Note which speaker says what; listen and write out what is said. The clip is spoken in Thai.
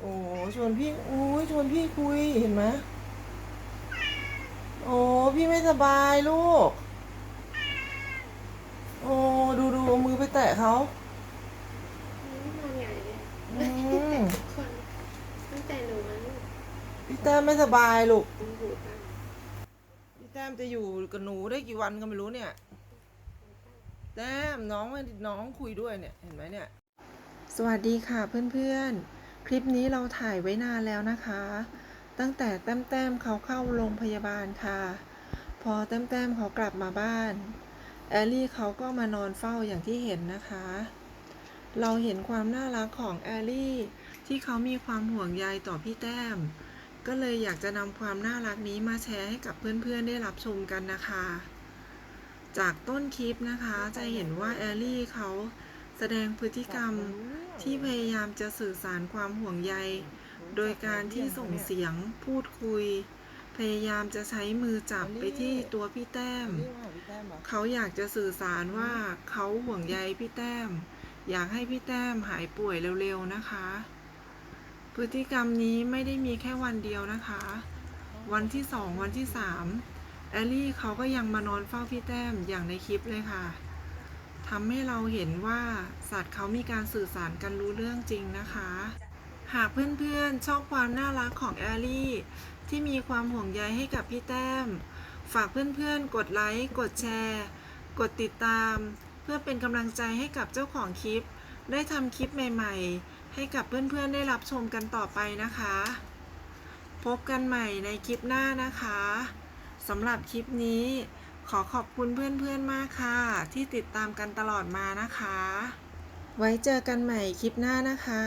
Speaker 1: โอ้ชวนพี่โอ้ยชวนพี่คุยเห็นไหมโอ้พี่ไม่สบายลูก โอ้ดูดูเอามือไปแตะเขา
Speaker 2: ไม่นอนใหญ่เลย
Speaker 1: อืม
Speaker 2: ทุกคนตั้งแต่หนูมัน
Speaker 1: พี่แต้มไม่สบายลูก
Speaker 2: มันหูตั้ง
Speaker 1: พี่แต้มจะอยู่กับหนูได้กี่วันก็ไม่รู้เนี่ย แต้มน้องไม่น้องคุยด้วยเนี่ยเห็นไหมเนี่ย สวัสดีค่ะเพื่อนๆค ลิปนี้เราถ่ายไว้นานแล้วนะคะ ตั้งแต่แต้มแต้มเขาเข้าโรงพยาบาลค่ะ พอแต้มแต้มเขากลับมาบ้าน แอลลี่เขาก็มานอนเฝ้าอย่างที่เห็นนะคะ เราเห็นความน่ารักของแอลลี่ที่เขามีความห่วงใยต่อพี่แต้ม ก็เลยอยากจะนำความน่ารักนี้มาแชร์ให้กับเพื่อนๆได้รับชมกันนะคะ จากต้นคลิปนะคะจะเห็นว่าแอลลี่เขา แสดงพฤติกรรมที่พยายามจะสื่อสารความห่วงใย โดยการที่ส่งเสียงพูดคุย พยายามจะใช้มือจับไปที่ตัวพี่แต้ม เขาอยากจะสื่อสารว่าเขาห่วงใยพี่แต้ม อยากให้พี่แต้มหายป่วยเร็วๆนะคะ พฤติกรรมนี้ไม่ได้มีแค่วันเดียวนะคะ วันที่สองวันที่สามแอลลี่เขาก็ยังมานอนเฝ้าพี่แต้มอย่างในคลิปเลยค่ะ ทำให้เราเห็นว่าสัตว์เขามีการสื่อสารกันรู้เรื่องจริงนะคะ หากเพื่อนๆชอบความน่ารักของแอลลี่ ที่มีความห่วงใยให้กับพี่แต้ม ฝากเพื่อนๆ กดไลค์ กดแชร์ กดติดตาม เพื่อเป็นกำลังใจให้กับเจ้าของคลิป ได้ทำคลิปใหม่ๆ ให้กับเพื่อนๆ ได้รับชมกันต่อไปนะคะ พบกันใหม่ในคลิปหน้านะคะสำหรับคลิปนี้ ขอขอบคุณเพื่อนๆมากค่ะ ที่ติดตามกันตลอดมานะคะ ไว้เจอกันใหม่คลิปหน้านะคะ